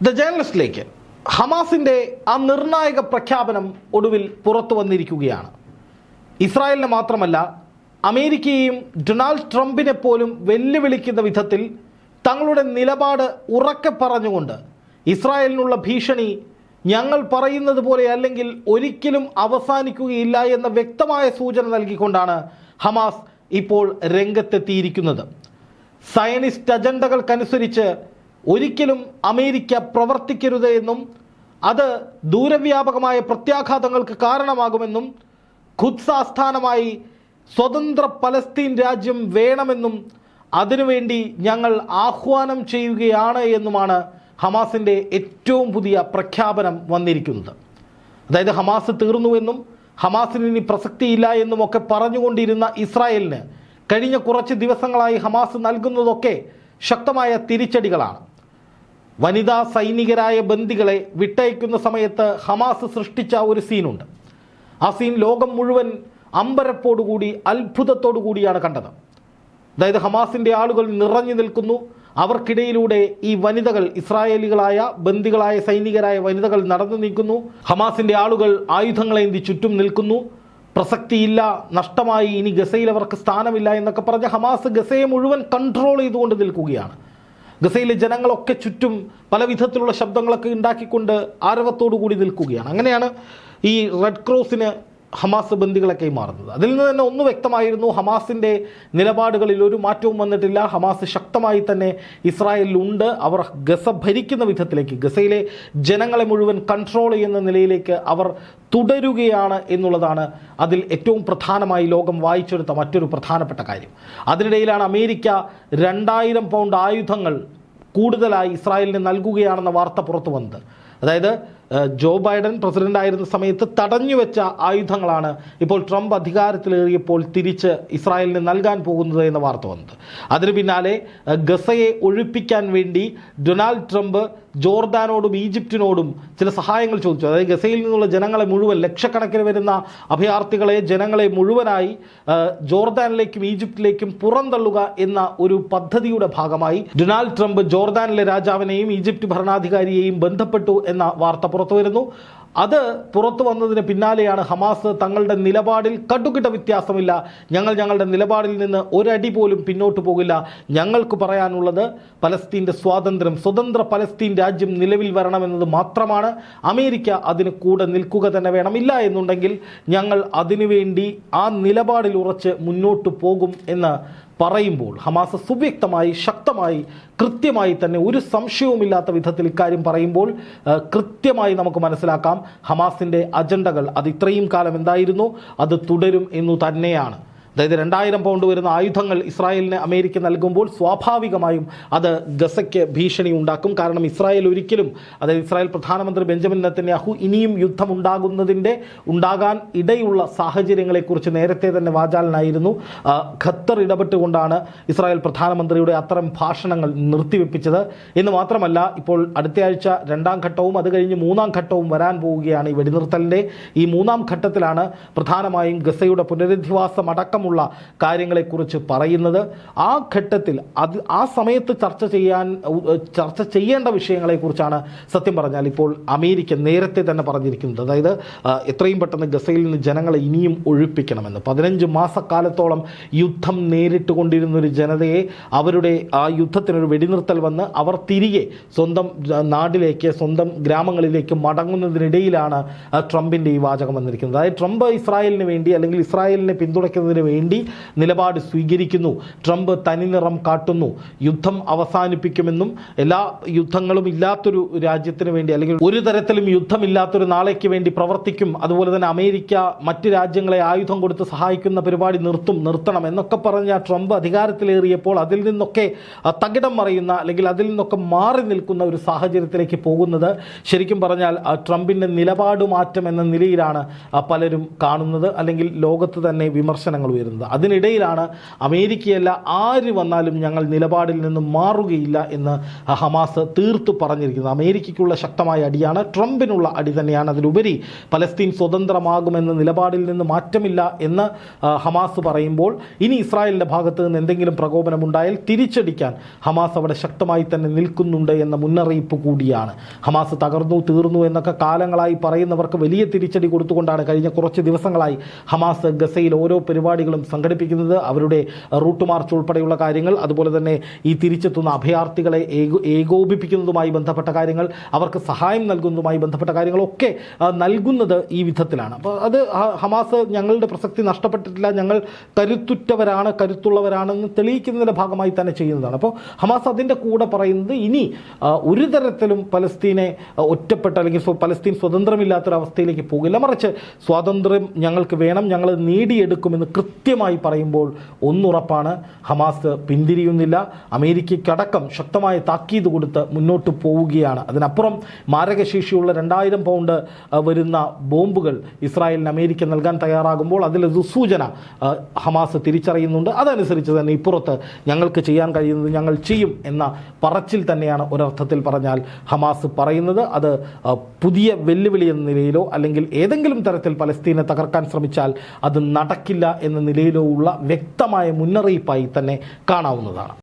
The ജേർണലിസ്റ്റിലേക്ക് ഹമാസിന്റെ ആ നിർണായക പ്രഖ്യാപനം ഒടുവിൽ പുറത്തു വന്നിരിക്കുകയാണ്. ഇസ്രായേലിനെ മാത്രമല്ല അമേരിക്കയെയും ഡൊണാൾഡ് ട്രംപിനെ പോലും വെല്ലുവിളിക്കുന്ന വിധത്തിൽ തങ്ങളുടെ നിലപാട് ഉറക്കെ പറഞ്ഞുകൊണ്ട് ഇസ്രായേലിനുള്ള ഭീഷണി ഞങ്ങൾ പറയുന്നത് പോലെ അല്ലെങ്കിൽ ഒരിക്കലും അവസാനിക്കുകയില്ല എന്ന വ്യക്തമായ സൂചന നൽകിക്കൊണ്ടാണ് ഹമാസ് ഇപ്പോൾ രംഗത്തെത്തിയിരിക്കുന്നത്. സയനിസ്റ്റ് അജണ്ടകൾക്കനുസരിച്ച് ഒരിക്കലും അമേരിക്ക പ്രവർത്തിക്കരുത് എന്നും അത് ദൂരവ്യാപകമായ പ്രത്യാഘാതങ്ങൾക്ക് കാരണമാകുമെന്നും ഖുദ്സ് ആസ്ഥാനമായി സ്വതന്ത്ര പലസ്തീൻ രാജ്യം വേണമെന്നും അതിനുവേണ്ടി ഞങ്ങൾ ആഹ്വാനം ചെയ്യുകയാണ് എന്നുമാണ് ഹമാസിന്റെ ഏറ്റവും പുതിയ പ്രഖ്യാപനം വന്നിരിക്കുന്നത്. അതായത് ഹമാസ് തീർന്നുവെന്നും ഹമാസിന് ഇനി പ്രസക്തിയില്ല എന്നും ഒക്കെ പറഞ്ഞുകൊണ്ടിരുന്ന ഇസ്രായേലിന് കഴിഞ്ഞ കുറച്ച് ദിവസങ്ങളായി ഹമാസ് നൽകുന്നതൊക്കെ ശക്തമായ തിരിച്ചടികളാണ്. വനിതാ സൈനികരായ ബന്ദികളെ വിട്ടയക്കുന്ന സമയത്ത് ഹമാസ് സൃഷ്ടിച്ച ഒരു സീനുണ്ട്. ആ സീൻ ലോകം മുഴുവൻ അമ്പരപ്പോടുകൂടി അത്ഭുതത്തോടു കൂടിയാണ് കണ്ടത്. അതായത് ഹമാസിന്റെ ആളുകൾ നിറഞ്ഞു നിൽക്കുന്നു. അവർക്കിടയിലൂടെ ഈ വനിതകൾ ഇസ്രായേലികളായ ബന്ദികളായ സൈനികരായ വനിതകൾ നടന്നു നീക്കുന്നു ഹമാസിന്റെ ആളുകൾ ആയുധങ്ങളേന്തി ചുറ്റും നിൽക്കുന്നു. പ്രസക്തിയില്ല നഷ്ടമായി ഇനി ഗസയിൽ അവർക്ക് സ്ഥാനമില്ല എന്നൊക്കെ പറഞ്ഞ് ഹമാസ് ഗസയെ മുഴുവൻ കൺട്രോൾ ചെയ്തുകൊണ്ട് നിൽക്കുകയാണ്. ഗസയിലെ ജനങ്ങളൊക്കെ ചുറ്റും പല വിധത്തിലുള്ള ശബ്ദങ്ങളൊക്കെ ഉണ്ടാക്കിക്കൊണ്ട് ആരവത്തോടു കൂടി നിൽക്കുകയാണ്. അങ്ങനെയാണ് ഈ റെഡ് ക്രോസിന് ഹമാസ് ബന്ദികളെ കൈമാറുന്നത് അതിൽ നിന്ന് തന്നെ ഒന്ന് വ്യക്തമായിരുന്നു ഹമാസിന്റെ നിലപാടുകളിൽ ഒരു മാറ്റവും വന്നിട്ടില്ല. ഹമാസ് ശക്തമായി തന്നെ ഇസ്രായേലിലുണ്ട്. അവർ ഗസ ഭരിക്കുന്ന വിധത്തിലേക്ക് ഗസയിലെ ജനങ്ങളെ മുഴുവൻ കൺട്രോൾ ചെയ്യുന്ന നിലയിലേക്ക് അവർ തുടരുകയാണ് എന്നുള്ളതാണ് അതിൽ ഏറ്റവും പ്രധാനമായി ലോകം വായിച്ചെടുത്ത മറ്റൊരു പ്രധാനപ്പെട്ട കാര്യം. അതിനിടയിലാണ് അമേരിക്ക രണ്ടായിരം പൗണ്ട് ആയുധങ്ങൾ കൂടുതലായി ഇസ്രായേലിന് നൽകുകയാണെന്ന വാർത്ത പുറത്തു വന്നത്. അതായത് ജോ ബൈഡൻ പ്രസിഡന്റ് ആയിരുന്ന സമയത്ത് തടഞ്ഞു വെച്ച ആയുധങ്ങളാണ് ഇപ്പോൾ ട്രംപ് അധികാരത്തിലേറിയപ്പോൾ തിരിച്ച് ഇസ്രായേലിന് നൽകാൻ പോകുന്നത് എന്ന വാർത്ത വന്നത്. അതിന് പിന്നാലെ ഗസയെ ഒഴിപ്പിക്കാൻ വേണ്ടി ഡൊണാൾഡ് ട്രംപ് ജോർദാനോടും ഈജിപ്തിനോടും ചില സഹായങ്ങൾ ചോദിച്ചു. അതായത് ഗസയിൽ നിന്നുള്ള ജനങ്ങളെ മുഴുവൻ ലക്ഷക്കണക്കിന് വരുന്ന അഭയാർത്ഥികളെ ജനങ്ങളെ മുഴുവനായി ജോർദാനിലേക്കും ഈജിപ്തിലേക്കും പുറന്തള്ളുക എന്ന ഒരു പദ്ധതിയുടെ ഭാഗമായി ഡൊണാൾഡ് ട്രംപ് ജോർദാനിലെ രാജാവിനെയും ഈജിപ്ത് ഭരണാധികാരിയെയും ബന്ധപ്പെട്ടു എന്ന വാർത്ത പുറത്തു വരുന്നു. അത് പുറത്തു വന്നതിന് പിന്നാലെയാണ് ഹമാസ് തങ്ങളുടെ നിലപാടിൽ കടുകിട്ട വ്യത്യാസമില്ല. ഞങ്ങൾ ഞങ്ങളുടെ നിലപാടിൽ നിന്ന് ഒരടി പോലും പിന്നോട്ട് പോകില്ല. ഞങ്ങൾക്ക് പറയാനുള്ളത് പലസ്തീന്റെ സ്വാതന്ത്ര്യം സ്വതന്ത്ര പലസ്തീൻ രാജ്യം നിലവിൽ വരണമെന്നത് മാത്രമാണ് അമേരിക്ക അതിന് കൂടെ നിൽക്കുക തന്നെ വേണമില്ല എന്നുണ്ടെങ്കിൽ ഞങ്ങൾ അതിനുവേണ്ടി ആ നിലപാടിൽ ഉറച്ച് മുന്നോട്ട് പോകും എന്ന് പറയുമ്പോൾ ഹമാസ് സുവ്യക്തമായി ശക്തമായി കൃത്യമായി തന്നെ ഒരു സംശയവുമില്ലാത്ത വിധത്തിൽ ഇക്കാര്യം പറയുമ്പോൾ കൃത്യമായി നമുക്ക് മനസ്സിലാക്കാം ഹമാസിന്റെ അജണ്ടകൾ അത് ഇത്രയും കാലം എന്തായിരുന്നു അത് തുടരും എന്നു തന്നെയാണ്. അതായത് രണ്ടായിരം പൗണ്ട് വരുന്ന ആയുധങ്ങൾ ഇസ്രായേലിന് അമേരിക്ക നൽകുമ്പോൾ സ്വാഭാവികമായും അത് ഗസയ്ക്ക് ഭീഷണി ഉണ്ടാക്കും. കാരണം ഇസ്രായേൽ ഒരിക്കലും അതായത് ഇസ്രായേൽ പ്രധാനമന്ത്രി ബെഞ്ചമിൻ നെത്തന്യാഹു ഇനിയും യുദ്ധം ഉണ്ടാകുന്നതിന്റെ ഉണ്ടാകാൻ ഇടയുള്ള സാഹചര്യങ്ങളെക്കുറിച്ച് നേരത്തെ തന്നെ വാചാലനായിരുന്നു. ഖത്തർ ഇടപെട്ടുകൊണ്ടാണ് ഇസ്രായേൽ പ്രധാനമന്ത്രിയുടെ അത്തരം ഭാഷണങ്ങൾ നിർത്തിവെപ്പിച്ചത്. എന്ന് മാത്രമല്ല ഇപ്പോൾ അടുത്തയാഴ്ച രണ്ടാം ഘട്ടവും അത് കഴിഞ്ഞ് മൂന്നാം ഘട്ടവും വരാൻ പോവുകയാണ് ഈ വെടിനിർത്തലിന്റെ. ഈ മൂന്നാം ഘട്ടത്തിലാണ് പ്രധാനമായും ഗസയുടെ പുനരധിവാസം അടക്കമുള്ള കാര്യങ്ങളെക്കുറിച്ച് പറയുന്നത് ആ ഘട്ടത്തിൽ അത് ആ സമയത്ത് ചർച്ച ചെയ്യാൻ ചർച്ച ചെയ്യേണ്ട വിഷയങ്ങളെക്കുറിച്ചാണ് സത്യം പറഞ്ഞാൽ ഇപ്പോൾ അമേരിക്ക നേരത്തെ തന്നെ പറഞ്ഞിരിക്കുന്നത്. അതായത് എത്രയും പെട്ടെന്ന് ഗസയിൽ നിന്ന് ജനങ്ങളെ ഇനിയും ഒഴിപ്പിക്കണമെന്ന്. പതിനഞ്ച് മാസക്കാലത്തോളം യുദ്ധം നേരിട്ട് കൊണ്ടിരുന്നൊരു ജനതയെ അവരുടെ ആ യുദ്ധത്തിനൊരു വെടിനിർത്തൽ വന്ന് അവർ തിരികെ സ്വന്തം നാട്ടിലേക്ക് സ്വന്തം ഗ്രാമങ്ങളിലേക്ക് മടങ്ങുന്നതിനിടയിലാണ് ട്രംപിന്റെ ഈ വാചകം വന്നിരിക്കുന്നത്. അതായത് ട്രംപ് ഇസ്രായേലിന് വേണ്ടി അല്ലെങ്കിൽ ഇസ്രായേലിനെ പിന്തുണയ്ക്കുന്നതിന് വേണ്ടി നിലപാട് സ്വീകരിക്കുന്നു. ട്രംപ് തനിനിറം കാട്ടുന്നു. യുദ്ധം അവസാനിപ്പിക്കുമെന്നും എല്ലാ യുദ്ധങ്ങളും ഇല്ലാത്തൊരു രാജ്യത്തിന് വേണ്ടി അല്ലെങ്കിൽ ഒരു തരത്തിലും യുദ്ധമില്ലാത്തൊരു നാളേക്ക് വേണ്ടി പ്രവർത്തിക്കും. അതുപോലെ തന്നെ അമേരിക്ക മറ്റ് രാജ്യങ്ങളെ ആയുധം കൊടുത്ത് സഹായിക്കുന്ന പരിപാടി നിർത്തും നിർത്തണം എന്നൊക്കെ പറഞ്ഞ ട്രംപ് അധികാരത്തിലേറിയപ്പോൾ അതിൽ നിന്നൊക്കെ തകിടം മറിയുന്ന അല്ലെങ്കിൽ അതിൽ നിന്നൊക്കെ മാറി നിൽക്കുന്ന ഒരു സാഹചര്യത്തിലേക്ക് പോകുന്നത് ശരിക്കും പറഞ്ഞാൽ ട്രംപിന്റെ നിലപാട് മാറ്റം എന്ന നിലയിലാണ് പലരും കാണുന്നത്. അല്ലെങ്കിൽ ലോകത്ത് തന്നെ വിമർശനങ്ങൾ ഉയരുന്നത്. അതിനിടയിലാണ് അമേരിക്കയല്ല ആര് വന്നാലും ഞങ്ങൾ നിലപാടിൽ നിന്ന് മാറുകയില്ല എന്ന് ഹമാസ് തീർത്തു പറഞ്ഞിരിക്കുന്നത്. അമേരിക്കയ്ക്കുള്ള ശക്തമായ അടിയാണ് ട്രംപിനുള്ള അടി തന്നെയാണ്. അതിലുപരി പലസ്തീൻ സ്വതന്ത്രമാകുമെന്ന നിലപാടിൽ നിന്ന് മാറ്റമില്ല എന്ന് ഹമാസ് പറയുമ്പോൾ ഇനി ഇസ്രായേലിന്റെ ഭാഗത്ത് നിന്ന് എന്തെങ്കിലും പ്രകോപനമുണ്ടായാൽ തിരിച്ചടിക്കാൻ ഹമാസ് അവിടെ ശക്തമായി തന്നെ നിൽക്കുന്നുണ്ട് എന്ന മുന്നറിയിപ്പ് കൂടിയാണ്. ഹമാസ് തകർന്നു തീർന്നു എന്നൊക്കെ കാലങ്ങളായി പറയുന്നവർക്ക് വലിയ തിരിച്ചടി കൊടുത്തുകൊണ്ടാണ് കഴിഞ്ഞ കുറച്ച് ദിവസങ്ങളായി ഹമാസ് ഗസയിൽ ഓരോ പരിപാടികളും സംഘടിപ്പിക്കുന്നത് അവരുടെ റൂട്ട് മാർച്ച് ഉൾപ്പെടെയുള്ള കാര്യങ്ങൾ അതുപോലെ തന്നെ ഈ തിരിച്ചെത്തുന്ന അഭയാർത്ഥികളെ ഏകോ ഏകോപിപ്പിക്കുന്നതുമായി ബന്ധപ്പെട്ട കാര്യങ്ങൾ അവർക്ക് സഹായം നൽകുന്നതുമായി ബന്ധപ്പെട്ട കാര്യങ്ങളൊക്കെ നൽകുന്നത് ഈ വിധത്തിലാണ്. അപ്പോൾ അത് ഹമാസ് ഞങ്ങളുടെ പ്രസക്തി നഷ്ടപ്പെട്ടിട്ടില്ല ഞങ്ങൾ കരുത്തുറ്റവരാണ് കരുത്തുള്ളവരാണെന്ന് തെളിയിക്കുന്നതിന്റെ ഭാഗമായി തന്നെ ചെയ്യുന്നതാണ്. അപ്പോൾ ഹമാസ് അതിന്റെ കൂടെ പറയുന്നത് ഇനി ഒരു തരത്തിലും പലസ്തീനെ ഒറ്റപ്പെട്ട അല്ലെങ്കിൽ പലസ്തീൻ സ്വതന്ത്രമില്ലാത്തൊരവസ്ഥയിലേക്ക് പോകില്ല. മറിച്ച് സ്വാതന്ത്ര്യം ഞങ്ങൾക്ക് വേണം ഞങ്ങൾ നേടിയെടുക്കുമെന്ന് കൃത്യമായി പറയുമ്പോൾ ഒന്നുറപ്പാണ്. ഹമാസ് പിന്തിരിയുന്നില്ല. അമേരിക്കയ്ക്കടക്കം ശക്തമായ താക്കീത് കൊടുത്ത് മുന്നോട്ട് പോവുകയാണ്. അതിനപ്പുറം മാരകശേഷിയുള്ള രണ്ടായിരം പൗണ്ട് വരുന്ന ബോംബുകൾ ഇസ്രായേലിന് അമേരിക്ക നൽകാൻ തയ്യാറാകുമ്പോൾ അതിൽ സൂചന ഹമാസ് തിരിച്ചറിയുന്നുണ്ട്. അതനുസരിച്ച് തന്നെ ഇപ്പുറത്ത് ഞങ്ങൾക്ക് ചെയ്യാൻ കഴിയുന്നത് ഞങ്ങൾ ചെയ്യും എന്ന പറച്ചിൽ തന്നെയാണ് ഒരർത്ഥത്തിൽ പറഞ്ഞാൽ ഹമാസ് പറയുന്നത്. അത് പുതിയ വെല്ലുവിളി എന്ന നിലയിലോ അല്ലെങ്കിൽ ഏതെങ്കിലും തരത്തിൽ പലസ്തീനെ തകർക്കാൻ ശ്രമിച്ചാൽ അത് നടക്കില്ല എന്ന നിലയിലോ ഉള്ള വ്യക്തമായ മുന്നറിയിപ്പായി തന്നെ കാണാവുന്നതാണ്.